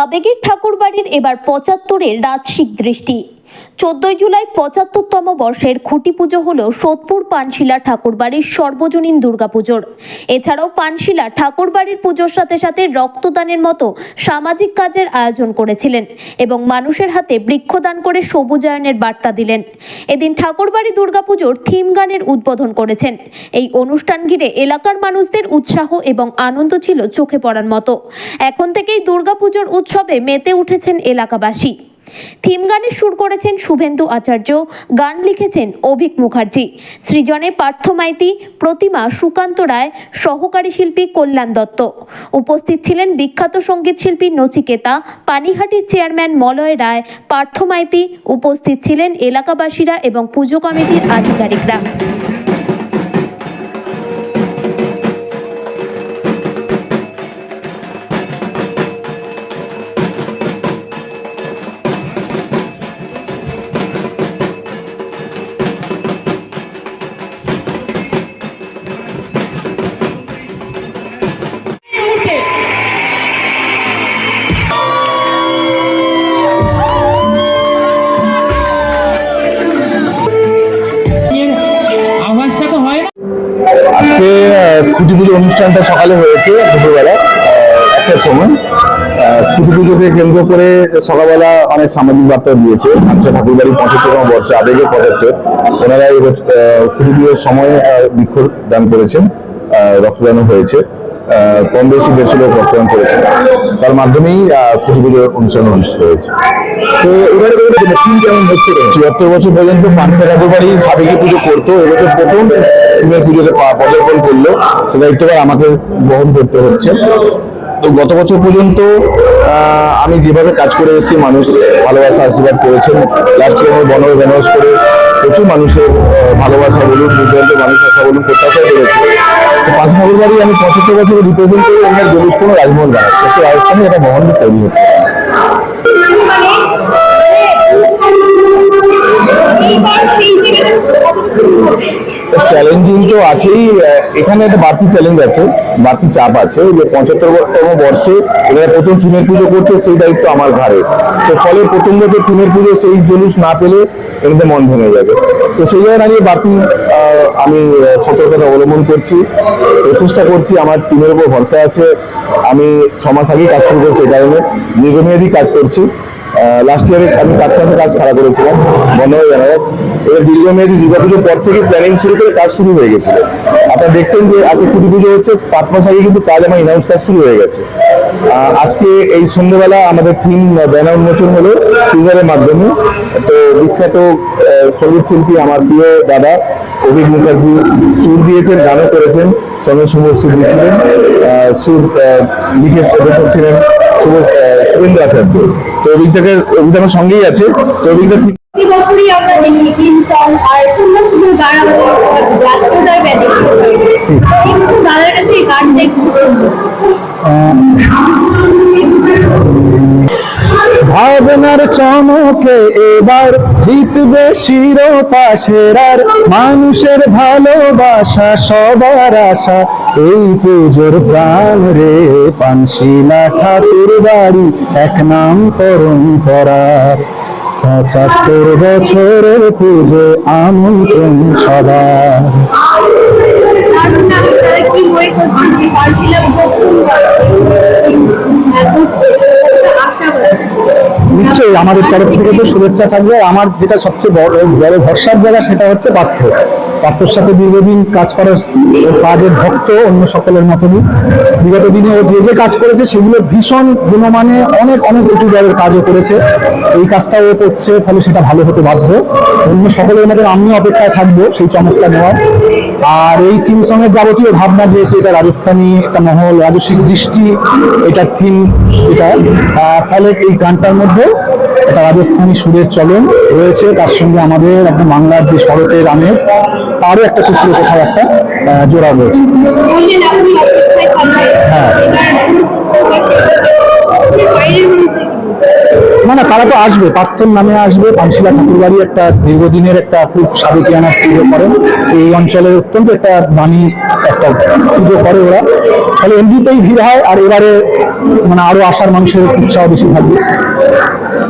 আবেগের ঠাকুরবাড়ির এবার পঁচাত্তরের রাজশিক দৃষ্টি। চোদ্দই জুলাই পঁচাত্তরতম বর্ষের খুঁটি পুজো হল সোদপুর পানশিলা ঠাকুরবাড়ির সর্বজনীন দুর্গাপুজোর। এছাড়াও পানশিলা ঠাকুরবাড়ির পুজোর সাথে সাথে রক্তদানের মতো সামাজিক কাজের আয়োজন করেছিলেন এবং মানুষের হাতে বৃক্ষদান করে সবুজায়নের বার্তা দিলেন। এদিন ঠাকুরবাড়ি দুর্গাপুজোর থিম গানের উদ্বোধন করেছেন। এই অনুষ্ঠান ঘিরে এলাকার মানুষদের উৎসাহ এবং আনন্দ ছিল চোখে পড়ার মতো। এখন থেকেই দুর্গাপুজোর উৎসবে মেতে উঠেছেন এলাকাবাসী। থিম গানের সুর করেছেন শুভেন্দু আচার্য, গান লিখেছেন অভিক মুখার্জি। সৃজনে পার্থ মাইতি, প্রতিমা সুকান্ত রায়, সহকারী শিল্পী কল্যাণ দত্ত। উপস্থিত ছিলেন বিখ্যাত সংগীত শিল্পী নচিকেতা, পানিহাটির চেয়ারম্যান মলয় রায়, পার্থ মাইতি। উপস্থিত ছিলেন এলাকাবাসীরা এবং পুজো কমিটির আধিকারিকরা। আজকে খুঁটি পুজো অনুষ্ঠানটা সকালে হয়েছে দুপুরবেলা একটার সময়। খুঁটি পুজোকে কেন্দ্র করে সকালবেলা অনেক সামাজিক বার্তা দিয়েছে। আজকে ঠাকুরবাড়ির পঁচাত্তরতম বর্ষে আবেগে পঁচাত্তর। ওনারা এই খুঁটি পুজোর সময় আহ, বৃক্ষ দান করেছেন রক্তদানও হয়েছে। কম বেশি লোক রক্তদান করেছে তার মাধ্যমেই খুঁটি পুজোর অনুষ্ঠান অনুষ্ঠিত হয়েছে। তো এবারে থিম কেমন হচ্ছে? চুয়াত্তর বছর পর্যন্ত পাঁচশা ঠাকুরবাড়ি সাবেকি পুজো করতো এবছর প্রথম থিমের পুজোতে পদার্পণ করল, সেটা একটু আমাকে বহন করতে হচ্ছে। তো গত বছর পর্যন্ত আমি যেভাবে কাজ করে এসেছি, মানুষ ভালোবাসা, আশীর্বাদ করেছেন। লাস্ট ইয়ার বন বেনারস করে প্রচুর মানুষের ভালোবাসা বলুন দুর্দান্ত মানুষ আসা বলুন প্রত্যাশা করেছে। তো পাঁচ ঠাকুরবাড়ি আমি পঁচাত্তর বছর রিপ্রেজেন্ট করে ওনার জলুস কোনো রাজমহল সেই রাজস্থানে একটা মহল তৈরি হচ্ছে চ্যালেঞ্জিং তো আছেই এখানে একটা বাড়তি চ্যালেঞ্জ আছে, বাড়তি চাপ আছে যে পঁচাত্তরতম বর্ষে এরা প্রথম থিমের পুজো করছে, সেই দায়িত্ব আমার ঘাড়ে। তো ফলে প্রথম বছর থিমের পুজো সেই জলুস না পেলে এমনিতে মন ভেঙে যাবে। তো সেই জায়গায় দাঁড়িয়ে বাড়তি আমি সতর্কতা অবলম্বন করছি, প্রচেষ্টা করছি, আমার টিমের উপর ভরসা আছে। আমি ছ মাস আগেই কাজ শুরু করছি এই কারণে। দীর্ঘমেয়াদী কাজ করছি। লাস্ট ইয়ারে আমি কাজ কাছে কাজ খারাপ করেছিলাম বন্ধ হয়ে বেনারস এবার দীর্ঘমেয়াদী দুর্গাপুজোর পর থেকে প্ল্যানিং শুরু করে কাজ শুরু হয়ে গেছিল। আপনারা দেখছেন যে আজকে কুটি পুজো হচ্ছে, পাঁচ মাস আগে কিন্তু কাজ আমার ইনাউন্স কাজ শুরু হয়ে গেছে। আজকে এই সন্ধ্যেবেলা আমাদের থিম ব্যানার উন্মোচন হলো সিঙ্গারের মাধ্যমে। তো বিখ্যাত সংগীত শিল্পী আমার প্রিয় দাদা, অভিক মুখার্জি, সুর দিয়েছেন, গানও করেছেন। সঙ্গে শুভশ্রী ছিলেন সুর লিখে পরিবেশন ছিলেন শুভ শুভেন্দু আচার্য তো অভিজ্ঞতাকে অভিজ্ঞতা সঙ্গেই আছে। তো অভিজ্ঞতা ঠিক দাদার কাছে গানটা একটু সুন্দর। চমকে এবার জিতবে শিরোপা সেরার মানুষের ভালোবাসা, সবার আশা। এই পুজোর প্রাণ রে পানশিলা ঠাকুর বাড়ি, এক নাম পরম্পরার পঁচাত্তর বছরের পুজো আমন্ত্রণ কি নিশ্চয়ই আমাদের তরফ থেকে তো শুভেচ্ছা থাকবে। আমার যেটা সবচেয়ে বড় বড় ভরসার জায়গা সেটা হচ্ছে পার্থ। পার্থর সাথে দীর্ঘদিন কাজ করার কাজের ভক্ত অন্য সকলের মতনই। বিগত দিনে ও যে যে কাজ করেছে সেগুলো ভীষণ গুণমানে অনেক অনেক উঁচু দরের কাজও করেছে। এই কাজটা ও করছে, ফলে সেটা ভালো হতে বাধ্য। অন্য সকলের মতন আমিও অপেক্ষায় থাকব, সেই চমকটা নেওয়ার। আর এই থিম সঙ্গের যাবতীয় ভাবনা যেহেতু এটা রাজস্থানী একটা মহল রাজস্বিক দৃষ্টি এটা থিম যেটা ফলে এই গানটার মধ্যে একটা রাজস্থানী সুরের চলন রয়েছে। তার সঙ্গে আমাদের একদম বাংলার যে শরতের আমেজ তারও একটা চিত্র কোথাও একটা জোড়া রয়েছে। হ্যাঁ। না না, তারা তো আসবে। পার্থর নামে আসবে। পানশিলা ঠাকুর বাড়ি একটা দীর্ঘদিনের একটা খুব সাবেকিয়ানা পুজো করে এই অঞ্চলের অত্যন্ত একটা দামি একটা পুজো করে ওরা। তাহলে এমনিতেই ভিড় হয় আর এবারে মানে আরও আসার মানুষের উৎসাহ বেশি থাকবে